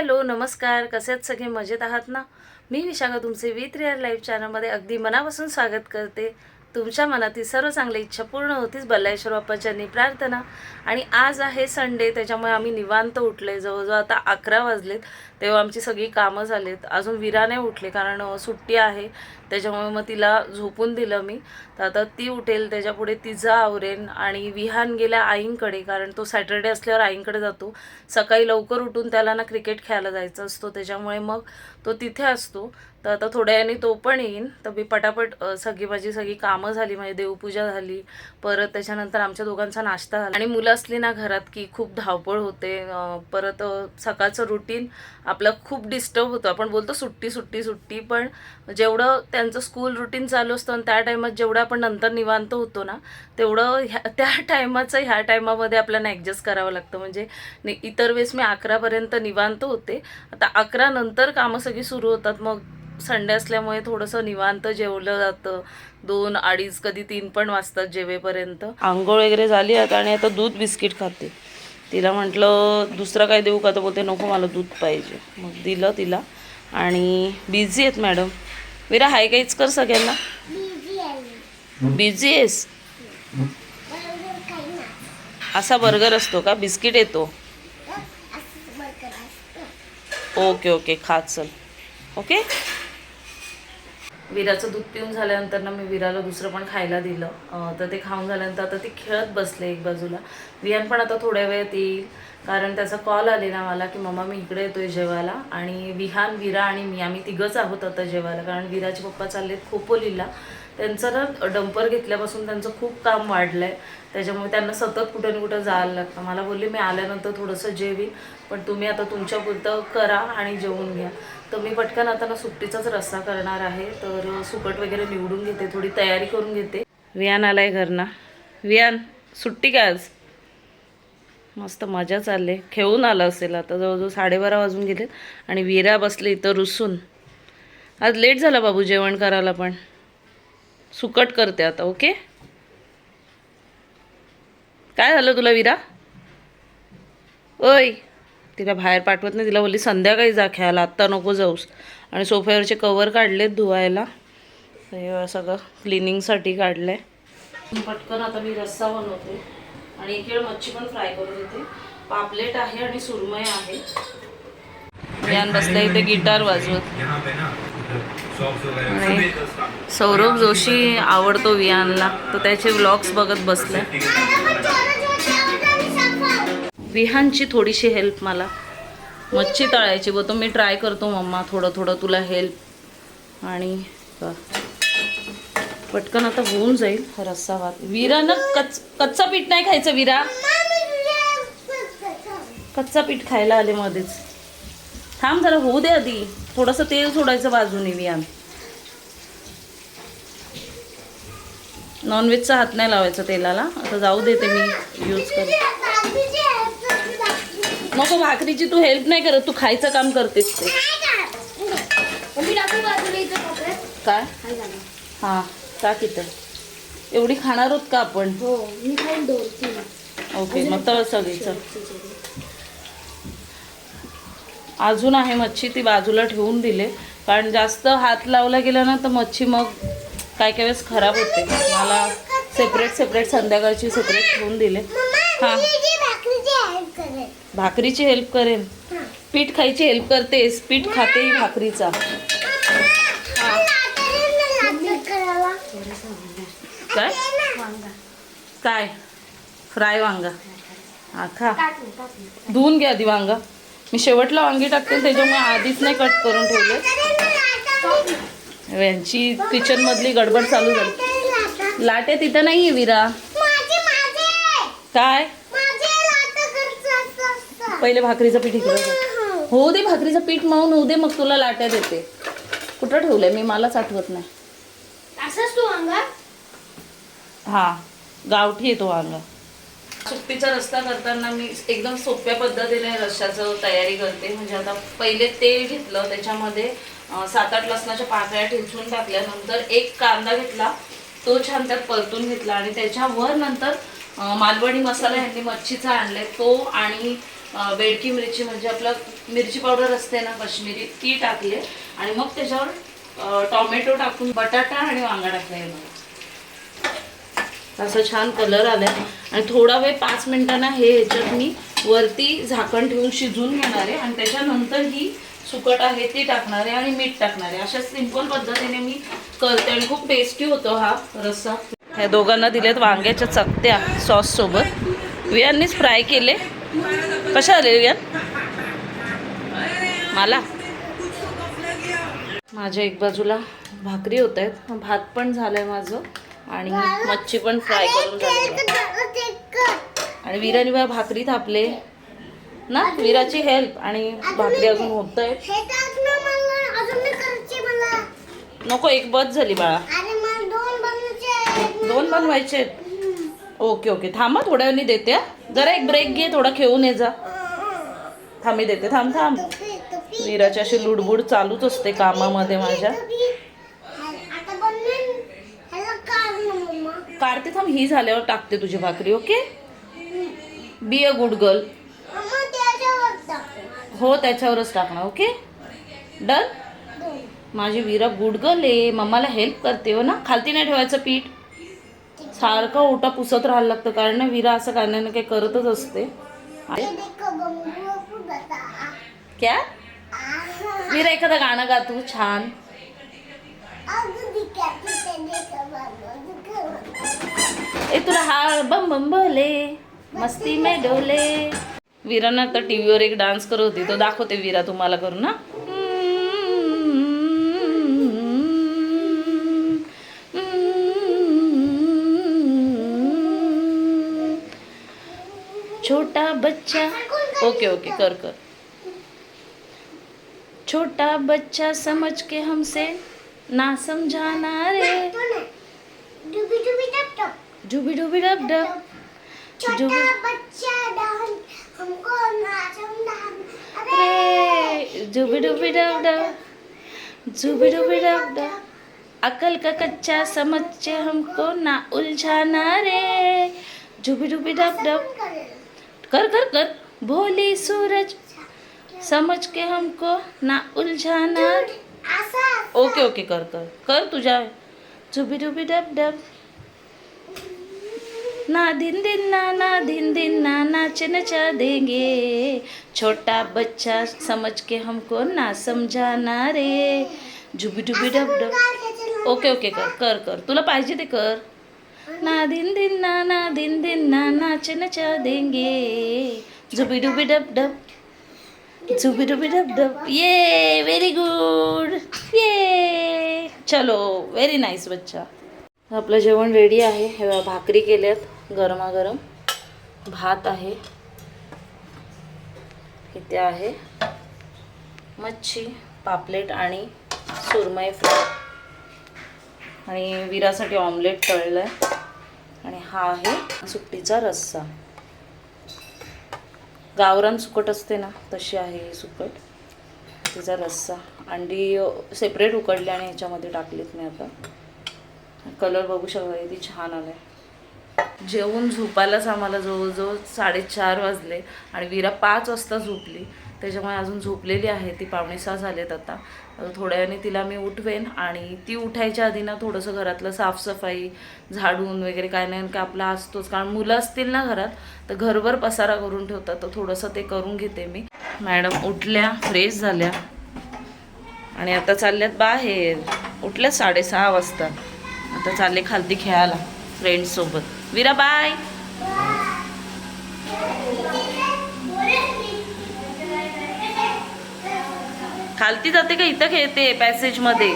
Hello नमस्कार. कसे आहेत? सगळे मजेत आहात ना? मी विशाखा तुमचे विथ रिअर लाईव्ह चॅनलमध्ये अगदी मनापासून स्वागत करते. तुमच्या मनातील सर्व चांगल्या इच्छा पूर्ण होतीच बल्लाळेश्वर बाप्पाच्यांनी प्रार्थना. आणि आज आहे संडे त्याच्यामुळे आम्ही निवांत उठले जवळजवळ आता अकरा वाजलेत तेव्हा आमची सगळी कामं झालीत. अजून विरा नाही उठले कारण सुट्टी आहे. त्याच्यामुळे मग तिला झोपून दिलं मी. तर आता ती उठेल त्याच्यापुढे तिचा आवरेन. आणि विहान गेल्या आईंकडे कारण तो सॅटर्डे असल्यावर आईंकडे जातो. सकाळी लवकर उठून त्याला ना क्रिकेट खेळायला जायचं असतो. त्याच्यामुळे मग तो तिथे असतो. तर आता थोड्या तो पण येईन. तर मी पटापट सगळी माझी सगळी कामं कामं झाली माझी देवपूजा झाली परत त्याच्यानंतर आमच्या दोघांचा नाश्ता झाला. आणि मुलं असली ना घरात की खूप धावपळ होते परत सकाळचं रुटीन आपलं खूप डिस्टर्ब होतं. आपण बोलतो सुट्टी सुट्टी सुट्टी पण जेवढं त्यांचं स्कूल रुटीन चालू असतं आणि त्या टायमात जेवढं आपण नंतर निवांत होतो ना तेवढं ह्या त्या टायमाचं ह्या टायमामध्ये आपल्याला ॲडजस्ट करावं लागतं. म्हणजे इतर वेळेस मी अकरापर्यंत निवांत होते. आता अकरा नंतर कामं सगळी सुरू होतात. मग संडे असल्यामुळे थोडंसं निवांत जेवलं जातं. दोन अडीच कधी तीन पण वाजतात जेवेपर्यंत. आंघोळ वगैरे झाली आता आणि आता दूध बिस्किट खाते. तिला म्हटलं दुसरं काय देऊ का? तर बोलते नको मला दूध पाहिजे. मग दिलं तिला. आणि बिझी आहेत मॅडम. विरा हाय काहीच कर सगळ्यांना. बिझी आहेस? असा बर्गर असतो का? बिस्किट येतो. ओके ओके खा चल. ओके? विराचं दूध पिऊन झाल्यानंतर ना मी विराला दुसरं पण खायला दिलं. तर ते खाऊन झाल्यानंतर आता ती खेळत बसले एक बाजूला. विहान पण आता थोड्या वेळात येईल. कारण त्याचा कॉल आलेला मला की मम्मा मी इकडे येतोय जेवायला. आणि विहान विरा आणि मी आम्ही तिघंच आहोत आता जेवायला. कारण विराचे पप्पा चाललेत खोपोलीला. त्यांचं ना डंपर घेतल्यापासून त्यांचं खूप काम वाढलं आहे त्याच्यामुळे त्यांना सतत कुठं ना कुठं जायला लागतं. मला बोलली मी आल्यानंतर थोडंसं जेवीन पण तुम्ही आता तुमच्यापुरतं करा आणि जेवून घ्या. तर मी पटकन आता ना सुट्टीचाच रस्सा करणार आहे. तर सुकट वगैरे निवडून घेते थोडी तयारी करून घेते. वियान आहे घरना. वियान सुट्टी काय आज? मस्त मजा चालले. खेळून आलं असेल आता जवळजवळ साडेबारा वाजून गेले आणि विरा बसले इथं रुसून. आज लेट झाला बाबू जेवण करायला पण. सुकट करते आता ओके? काय झालं तुला विरा? ओय तिला बाहेर पाठवत नाही तिला बोलली संध्याकाळी जा खेळायला आत्ता नको जाऊस. आणि सोफ्यावरचे कवर काढलेत धुवायला. हे सगळं क्लिनिंगसाठी काढलंय. पटकन आता मी रस्सा बनवते. आणि एक वेळ मच्छी पण फ्राय करून देते पापलेट आहे आणि सुरमई आहे. ज्ञान बसल्या इथे गिटार वाजवत. सौरभ जोशी आवडतो वियानला तर त्याचे व्लॉग्स बघत बसले. विहांची थोडीशी हेल्प मला. मच्छी तळायची बघतो मी ट्राय करतो मम्मा थोडं थोडं तुला हेल्प आणि पटकन आता होऊन जाईल रस्सा भात विरा ना कच कच्चा पीठ नाही खायचं विरा. कच्चा पीठ खायला आले मध्येच. थांब जरा होऊ दे आधी. थोडंसं तेल सोडायचं बाजूने वियान नॉनव्हेजचा हात नाही लावायचा तेलाला. आता जाऊ देते मी. यूज कर. नको भाकरीची तू हेल्प नाही करत तू खायचं काम करतेस ते. काय? हां टाक इथं. एवढी खाणार आहोत का आपण? ओके मग तळ सगळी चल अजून आहे मच्छी ती बाजूला ठेवून दिले. कारण जास्त हात लावला गेला ना तर मच्छी मग काय काय वेळेस खराब होते. मला सेपरेट सेपरेट संध्याकाळची सेपरेट ठेवून दिले. हां. भाकरीची हेल्प करेन. पीठ खायची हेल्प करतेस. पीठ खाते ही भाकरीचा. काय? काय? फ्राय वांगा. हा खा. धुवून घ्या आधी वांगा. मी शेवटला वांगी टाकते त्याच्यामुळे आधीच नाही कट करून ठेवले. यांची किचन मधली गडबड चालू झाली. लाटे तिथं नाही आहे विरा काय? पहिले भाकरीचं पीठ इकडे. होऊ दे भाकरीचं पीठ मळून होऊ दे मग तुला लाट्या देते. कुठं ठेवलंय? मी मलाच आठवत नाही. असंच तू अंगा? हा गावठी येतो वांगा सुट्टीचा रस्ता करताना मी एकदम सोप्या पद्धतीने रश्श्याचं तयारी करते. म्हणजे आता पहिले तेल घेतलं त्याच्यामध्ये सात आठ लसणाच्या पाकळ्या ठेचून टाकल्यानंतर एक कांदा घेतला तो छान त्यात परतून घेतला. आणि त्याच्यावर नंतर मालवणी मसाला ह्यांनी मच्छीचा आणलाय तो आणि बेडकी मिरची म्हणजे आपलं मिरची पावडर असते ना कश्मीरी ती टाकली आणि मग त्याच्यावर टॉमॅटो टोमॅटो टाकून बटाटा आणि वांगा टाकला असं छान कलर आलाय. आणि थोडा वेळ पाच मिनिटांना हे ह्याच्यात मी वरती झाकण ठेवून शिजवून घेणार आहे. आणि त्याच्यानंतर ही सुकट आहे ती टाकणार आहे आणि मीठ टाकणार आहे. अशा सिंपल पद्धतीने मी करते आणि खूप टेस्टी होतो हा रस्सा. ह्या दोघांना दिलेत वांग्याच्या चकत्या सॉस सोबत. वियांनीच फ्राय केले. कशा आले वियान मला? माझ्या एक बाजूला भाकरी होत आहेत. भात पण झालंय माझं आणि मच्छी पण फ्राय करून झाली आणि विराने बा भाकरी थापले. ना? विराची हेल्प आणि भाकरी अजून होत आहेत. नको एक बस झाली बाळा. दोन बनवायचे आहेत. Okay okay. थांबा थोड्या वेळी देते हा. जरा एक ब्रेक घे थोडा खेळून ये जा. थांबी देते थांब थांब. विराची अशी लुडबुड चालूच असते कामामध्ये माझ्या. काढते थांब ही झाल्यावर टाकते तुझी भाकरी okay? Be a good girl हो त्याच्यावरच टाकणार ओके? डन माझी विरा गुड गर्ल आहे. मम्माला हेल्प करते हो ना? खालती नाही ठेवायचं पीठ? सारखं ओटा पुसत राहायला लागतं. कारण ना विरा असं काही ना काही करतच असते. क्या? विरा एखादं गाणं गा तू छान. ए तुला हा बम बम बोले मस्ती में डोले. विरानं आता टी व्हीवर एक डान्स करत होती. तो दाखवते विरा तुम्हाला करून ना छोटा बच्चा। ओके ओके कर कर। छोटा बच्चा समझ के हमसे ना समझाना रे। डुबी डुबी डुबी। डुबी डब डब छोटा बच्चा हमको डांस अरे रे जुबी डुबी डब। डब जुबी डुबी डब। डब अकल का कच्चा समझ के हमको ना उलझाना रे। जुबी डुबी डब। डब कर कर कर. भोली सूरज समझ के हमको ना उलझाना। ओके ओके कर कर कर तुझ्या जुबी डुबी डब डब। ना दिन दिन ना ना दिन दिन ना नाच नचा देंगे। छोटा बच्चा समझ के हमको ना समझाना रे। जुबी डुबी डब डब। ओके ओके कर कर कर। तुला पाहिजे ते कर। ना दिन दिन ना ना दिन दिन ना नाच नचा देंगे। जुबी डुबी डब डब। जुबी डुबी डब डब। ये व्हेरी गुड ये। चलो व्हेरी नाईस बच्चा। आपलं जेवण रेडी आहे. हे भाकरी केल्यात गरमागरम. भात आहे. इथे आहे. मच्छी पापलेट आणि सुरमई फ्राय. आणि विरासाठी ऑमलेट तळलं आहे आणि हा आहे सुट्टीचा रस्सा. गावरान सुकट असते ना तशी आहे सुकट. तिचा रस्सा. अंडी सेपरेट उकडली आणि ह्याच्यामध्ये टाकलीत मी आता. कलर बघू शकता किती छान आलाय. जेवून झोपायलाच आम्हाला जवळजवळ साडेचार वाजले आणि विरा पाच वाजता झोपली. त्याच्यामुळे अजून झोपलेली आहे. ती पावणे सहा झालेत आता. थोड्या वेळाने तिला मी उठवेन आणि ती उठायच्या आधी ना थोडंसं घरातलं साफसफाई झाडून वगैरे काय नाही काय आपला असतोच. कारण मुलं असतील ना घरात तर घरभर पसारा करून ठेवतात. तर थोडंसं ते करून घेते मी. मॅडम उठल्या फ्रेश झाल्या. आणि आता चालल्यात बाहेर. उठल्या साडेसहा वाजता. आता चालले खालती खेळायला फ्रेंड्ससोबत विरा बाय! खालती जाते का इथं खेळते पॅसेजमध्ये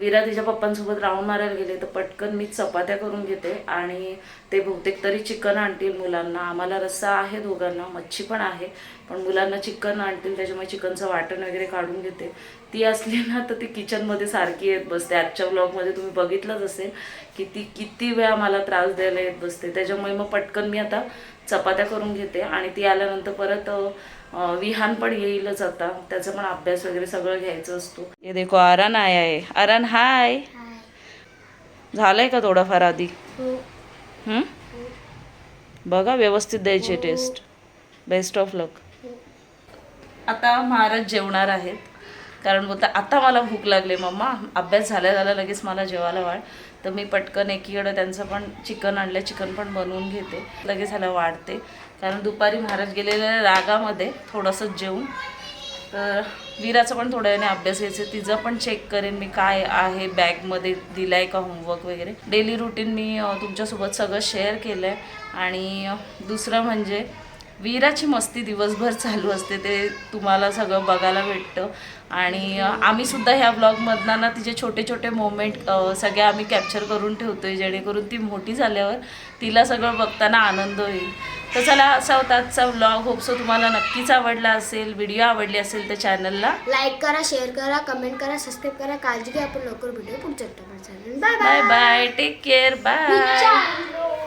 विरा तिच्या पप्पांसोबत राऊंड मारायला गेले तर पटकन मी चपात्या करून घेते. आणि ते बहुतेक तरी चिकन आणतील मुलांना. आम्हाला रस्सा आहे दोघांना मच्छी पण आहे पण मुलांना चिकन आणतील त्याच्यामुळे चिकनचं वाटण वगैरे काढून घेते. ती असली ना तर ती किचनमध्ये सारखी येत बसते. आजच्या ब्लॉगमध्ये तुम्ही बघितलंच असेल की ती किती वेळा मला त्रास द्यायला येत बसते. त्याच्यामुळे मग पटकन मी आता चपात्या करून घेते आणि ती आल्यानंतर परत विहान पण येईलच आता. त्याचा पण अभ्यास वगैरे सगळं घ्यायचं असतो. हे देखो आरन आया आहे. आरन हाय. झालंय का थोडाफार आधी? हं? बघा व्यवस्थित द्यायची टेस्ट. बेस्ट ऑफ लक. आता महाराज जेवणार आहेत. कारण बोलता आता मला भूक लागली मम्मा. अभ्यास झाल्या झाला लगेच मला जेवायला वाढ. तर मी पटकन एकीकडं त्यांचं पण चिकन आणलं चिकन पण बनवून घेते. लगेच ह्याला वाढते. कारण दुपारी महाराज गेलेल्या रागामध्ये थोडंसं जेवून. तर वीराचा पण थोड्या वेळाने अभ्यास घ्यायचा तिचं पण चेक करेन मी काय आहे बॅगमध्ये दिलं आहे का होमवर्क वगैरे. डेली रुटीन मी तुमच्यासोबत सगळं शेअर केलं आहे आणि दुसरं म्हणजे वीराची मस्ती दिवसभर चालू असते. ते तुम्हाला सगळं बघायला भेटतं. आणि अ, आम्हीसुद्धा ह्या ब्लॉगमधनं ना तिचे छोटे छोटे मोमेंट सगळे आम्ही कॅप्चर करून ठेवतोय जेणेकरून ती मोठी झाल्यावर तिला सगळं बघताना आनंद होईल. तर चला असा होता आजचा ब्लॉग होपसो तुम्हाला नक्कीच आवडला असेल व्हिडिओ आवडली असेल तर चॅनलला लाईक करा शेअर करा कमेंट करा सबस्क्राईब करा. काळजी घ्या आपण लवकर भेटूया पुढच्या bye bye bye take care bye